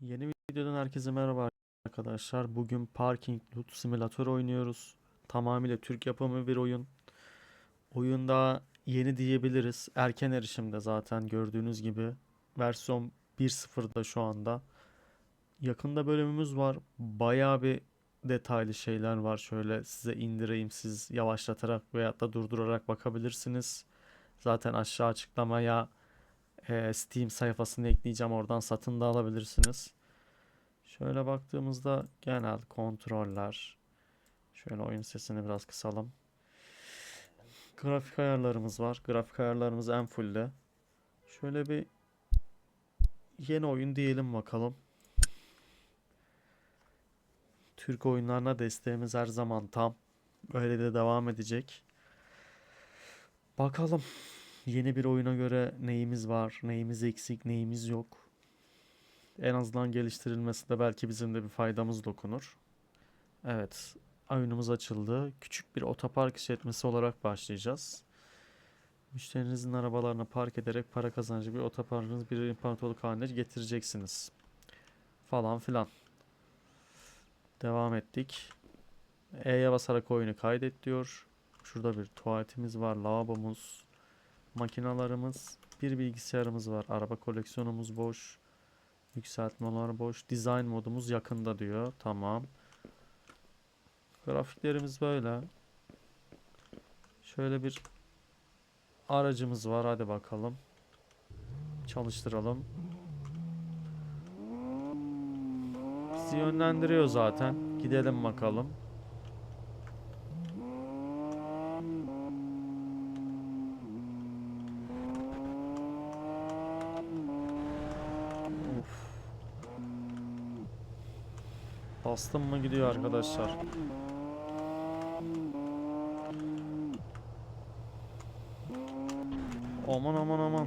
Yeni videodan herkese merhaba arkadaşlar. Bugün Parking Lot Simulator oynuyoruz. Tamamıyla Türk yapımı bir oyun. Oyun daha yeni diyebiliriz. Erken erişimde zaten gördüğünüz gibi. Versiyon 1.0'da şu anda. Yakında bölümümüz var. Bayağı bir detaylı şeyler var. Şöyle size indireyim. Siz yavaşlatarak veyahut da durdurarak bakabilirsiniz. Zaten aşağı açıklamaya e, Steam sayfasını ekleyeceğim. Oradan satın da alabilirsiniz. Şöyle baktığımızda genel kontroller. Şöyle oyun sesini biraz kısalım. Grafik ayarlarımız var. Grafik ayarlarımız en fullde. Şöyle bir yeni oyun diyelim bakalım. Türk oyunlarına desteğimiz her zaman tam. Böyle de devam edecek. Bakalım yeni bir oyuna göre neyimiz var, neyimiz eksik, neyimiz yok. En azından geliştirilmesi de belki bizim de bir faydamız dokunur. Evet, oyunumuz açıldı. Küçük bir otopark işletmesi olarak başlayacağız. Müşterinizin arabalarını park ederek para kazancı bir otoparkınız bir imparatorluk haline getireceksiniz. Falan filan. Devam ettik. E'ye basarak oyunu kaydet diyor. Şurada bir tuvaletimiz var, lavabomuz, makinalarımız, bir bilgisayarımız var. Araba koleksiyonumuz boş. Yükseltmeler boş. Design modumuz yakında diyor. Tamam. Grafiklerimiz böyle. Şöyle bir aracımız var. Hadi bakalım. Çalıştıralım. Bizi yönlendiriyor zaten. Gidelim bakalım. Bastım mı gidiyor arkadaşlar. Aman aman aman.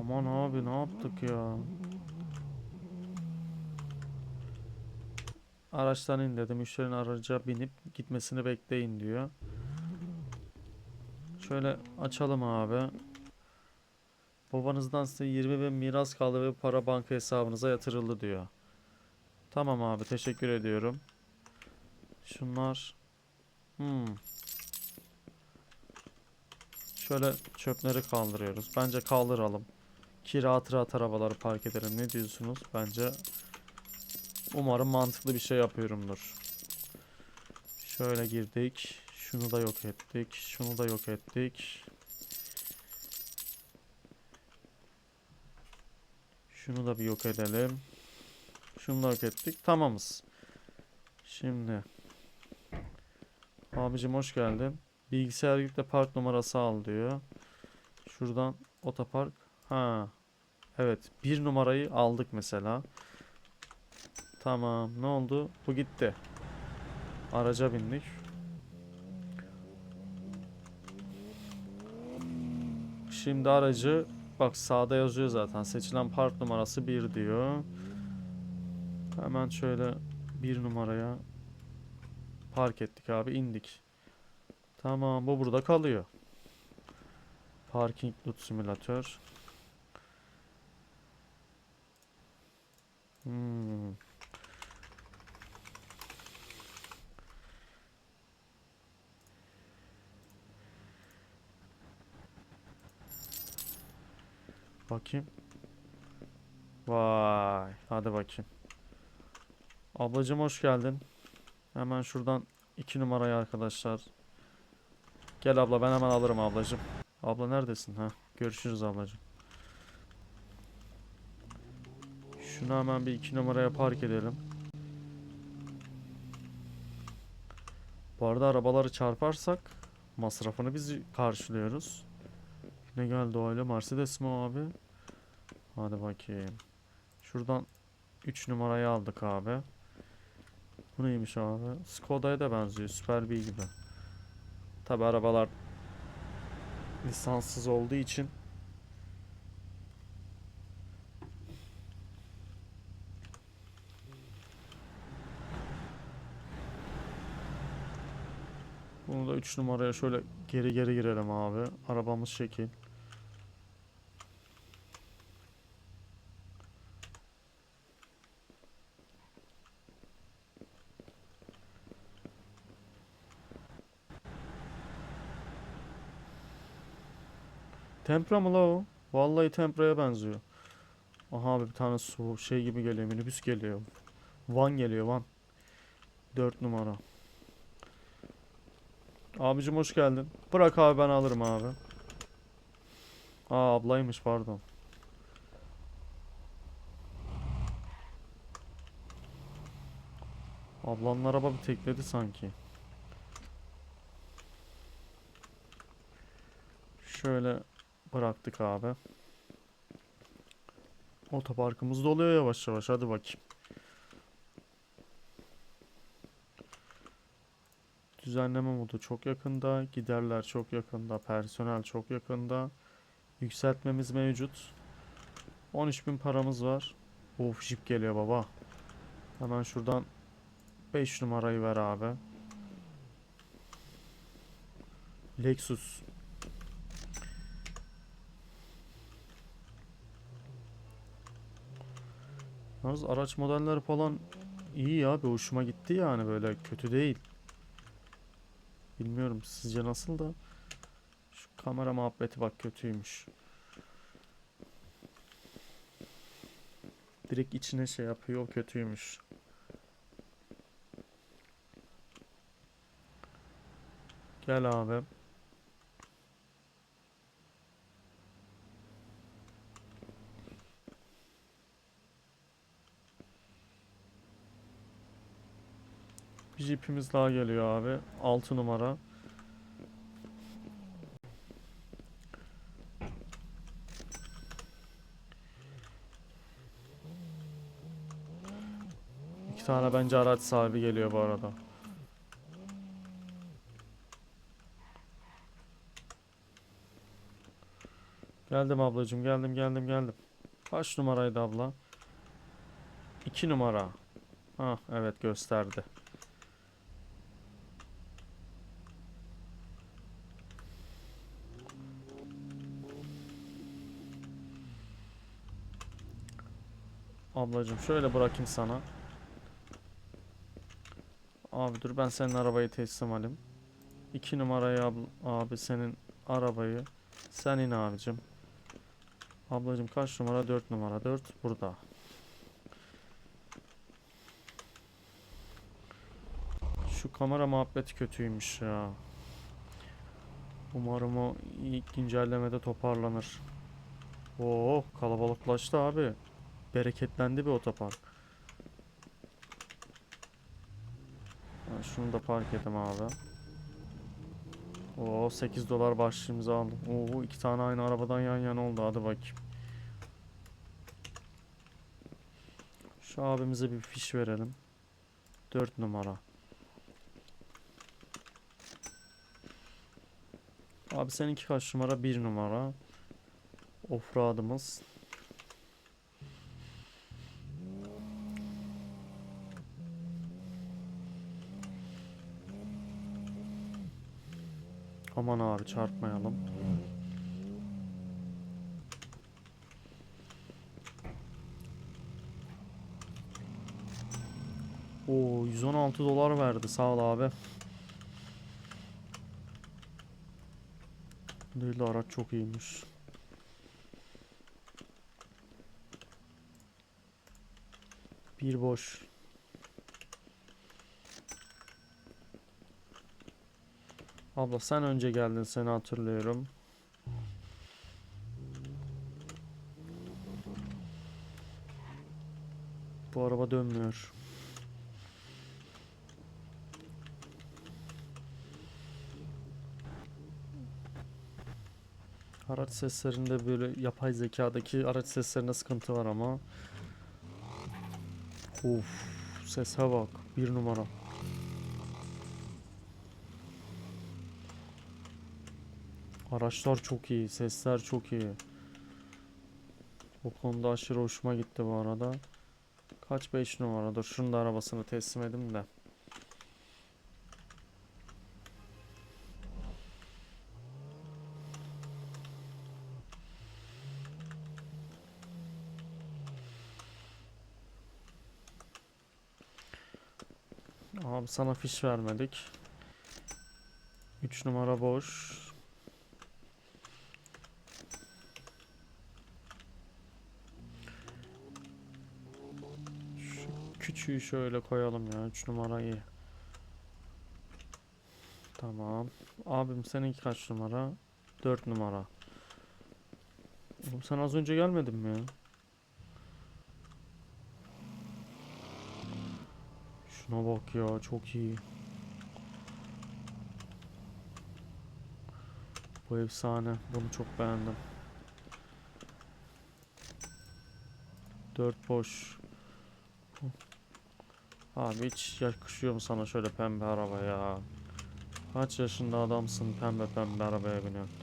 Aman abi ne yaptık ya? Araçtan in dedi. Müşterinin araca binip gitmesini bekleyin diyor. Şöyle açalım abi. Babanızdan size 20 bin miras kaldı ve para banka hesabınıza yatırıldı diyor. Tamam abi teşekkür ediyorum. Şunlar. Hmm. Şöyle çöpleri kaldırıyoruz. Bence kaldıralım. Ki rahat rahat arabaları park edelim. Ne diyorsunuz? Bence umarım mantıklı bir şey yapıyorumdur. Şöyle girdik. Şunu da yok ettik. Şunu da yok ettik. Şunu da bir yok edelim. Şunu da yok ettik. Tamamız. Şimdi. Abicim hoş geldin. Bilgisayar yükle park numarası al diyor. Şuradan otopark. Ha. Evet. Bir numarayı aldık mesela. Tamam. Ne oldu? Bu gitti. Araca bindik. Şimdi aracı bak sağda yazıyor zaten. Seçilen park numarası 1 diyor. Hemen şöyle bir numaraya park ettik abi indik. Tamam bu burada kalıyor. Parking Lot Simülatör. Hmm. Bakayım. Vay. Hadi bakayım. Ablacım hoş geldin. Hemen şuradan iki numarayı arkadaşlar. Gel abla ben hemen alırım ablacım. Abla neredesin ha? Görüşürüz ablacım. Şunu hemen bir iki numaraya park edelim. Bu arada arabaları çarparsak masrafını biz karşılıyoruz. Ne geldi öyle? Mercedes mi abi? Hadi bakayım. Şuradan 3 numarayı aldık abi. Bu neymiş abi? Skoda'ya da benziyor. Super B gibi. Tabi arabalar lisanssız olduğu için Bunu da 3 numaraya şöyle geri geri girelim abi. Arabamız şekil. Tempra mı la o? Vallahi Tempra'ya benziyor. Aha abi bir tane su şey gibi geliyor minibüs geliyor. Van geliyor Van. 4 numara. Abicim hoş geldin. Bırak abi ben alırım abi. Aa ablaymış pardon. Ablanın araba bir tekledi sanki. Şöyle bıraktık abi. Otoparkımız doluyor yavaş yavaş. Hadi bakayım. Düzenleme modu çok yakında. Giderler çok yakında. Personel çok yakında. Yükseltmemiz mevcut. 13.000 paramız var. Of jip geliyor baba. Hemen şuradan 5 numarayı ver abi. Lexus. Yalnız araç modelleri falan iyi ya. Bir hoşuma gitti yani böyle kötü değil. Bilmiyorum sizce nasıl da. Şu kamera muhabbeti bak kötüymüş. Direkt içine şey yapıyor kötüymüş. Gel abi. Bir jipimiz daha geliyor abi. 6 numara. İki tane bence araç sahibi geliyor bu arada. Geldim ablacığım geldim geldim geldim. Kaç numaraydı abla? 2 numara. Ha evet gösterdi. Ablacığım şöyle bırakayım sana. Abi dur ben senin arabayı teslim alayım. 2 numarayı abl- abi senin arabayı. Sen in abicim. Ablacığım kaç numara? 4 numara. 4 burada. Şu kamera muhabbeti kötüymüş ya. Umarım o ilk güncellemede toparlanır. Oo kalabalıklaştı abi. Bereketlendi bir otopark. Ha, şunu da park edeyim abi. Oo 8 dolar başlığımızı aldım. Oo iki tane aynı arabadan yan yana oldu. Hadi bakayım. Şu abimize bir fiş verelim. 4 numara. Abi seninki kaç numara? 1 numara. Offroad'ımız. Aman abi çarpmayalım. Oo 116 dolar verdi sağ ol abi. Değil de araç çok iyiymiş. Bir boş. Abla sen önce geldin seni hatırlıyorum. Bu araba dönmüyor. Araç seslerinde böyle yapay zekadaki araç seslerinde sıkıntı var ama. Of, sese bak. Bir numara. Araçlar çok iyi. Sesler çok iyi. Bu konuda aşırı hoşuma gitti bu arada. Kaç 5 numaradır. Şunun da arabasını teslim edeyim de. Abi sana fiş vermedik. 3 numara boş. Şu küçüğü şöyle koyalım ya. 3 numara iyi. Tamam. Abim seninki kaç numara? 4 numara. Oğlum sen az önce gelmedin mi ya? Şuna bak ya çok iyi. Bu efsane. Bunu çok beğendim. 4 boş. Abi hiç yakışıyor mu sana şöyle pembe araba ya? Kaç yaşında adamsın pembe pembe arabaya biniyorsun.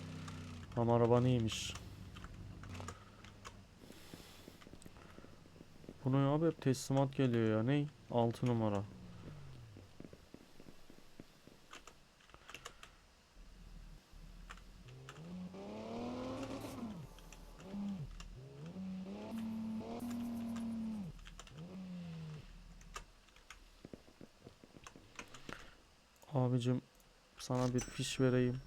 Ama araban iyiymiş. Bu ne abi teslimat geliyor ya. Ney? 6 numara. Abicim sana bir fiş vereyim.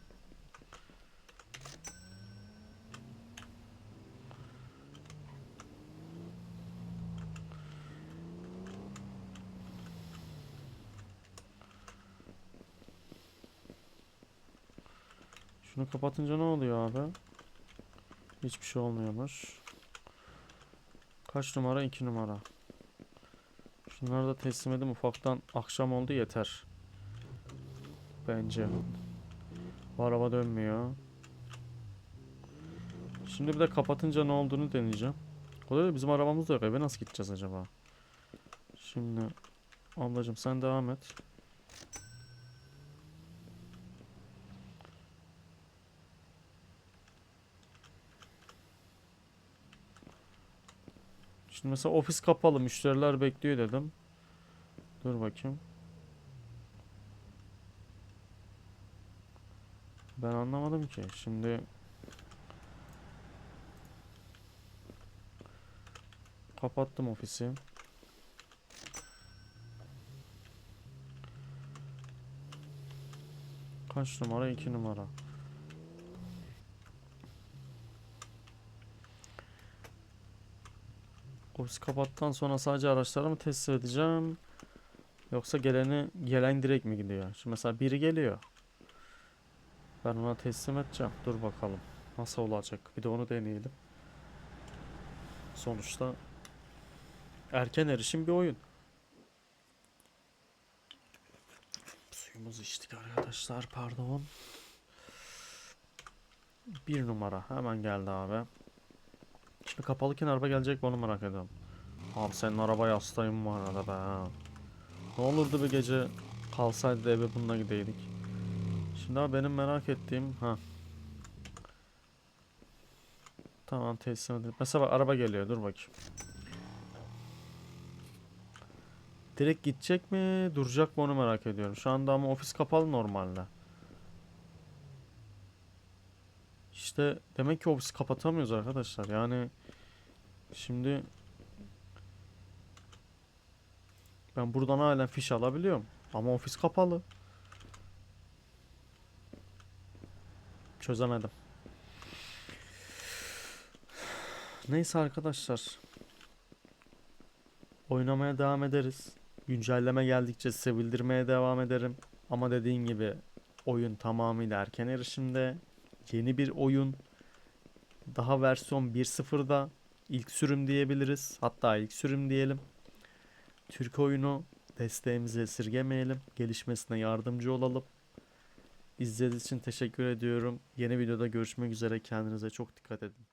Şunu kapatınca ne oluyor abi? Hiçbir şey olmuyormuş. Kaç numara? 2 numara. Şunları da teslim edeyim ufaktan akşam oldu yeter. Bence. Bu araba dönmüyor. Şimdi bir de kapatınca ne olduğunu deneyeceğim. O da bizim arabamız da yok. Eve nasıl gideceğiz acaba? Şimdi ablacığım sen devam et. Şimdi mesela ofis kapalı, müşteriler bekliyor dedim. Dur bakayım. Ben anlamadım ki. Şimdi kapattım ofisi. Kaç numara? 2 numara. Ofisi kapattıktan sonra sadece araçları mı teslim edeceğim? Yoksa geleni gelen direkt mi gidiyor? Şimdi mesela biri geliyor. Ben ona teslim edeceğim. Dur bakalım. Nasıl olacak? Bir de onu deneyelim. Sonuçta erken erişim bir oyun. Suyumuzu içtik arkadaşlar. Pardon. Bir numara. Hemen geldi abi. Şimdi kapalıken araba gelecek onu merak ediyorum. Abi senin arabaya hastayım bu arada be. Ne olurdu bir gece kalsaydı eve bununla gideydik. Şimdi abi benim merak ettiğim ha. Tamam teslim edildi. Mesela bak, araba geliyor dur bakayım. Direkt gidecek mi duracak mı onu merak ediyorum. Şu anda ama ofis kapalı normalde. İşte demek ki ofisi kapatamıyoruz arkadaşlar. Yani şimdi ben buradan halen fiş alabiliyorum. Ama ofis kapalı. Çözemedim. Neyse arkadaşlar. Oynamaya devam ederiz. Güncelleme geldikçe size bildirmeye devam ederim. Ama dediğim gibi oyun tamamıyla erken erişimde. Yeni bir oyun. Daha versiyon 1.0'da ilk sürüm diyebiliriz. Hatta ilk sürüm diyelim. Türk oyunu desteğimizi esirgemeyelim. Gelişmesine yardımcı olalım. İzlediğiniz için teşekkür ediyorum. Yeni videoda görüşmek üzere. Kendinize çok dikkat edin.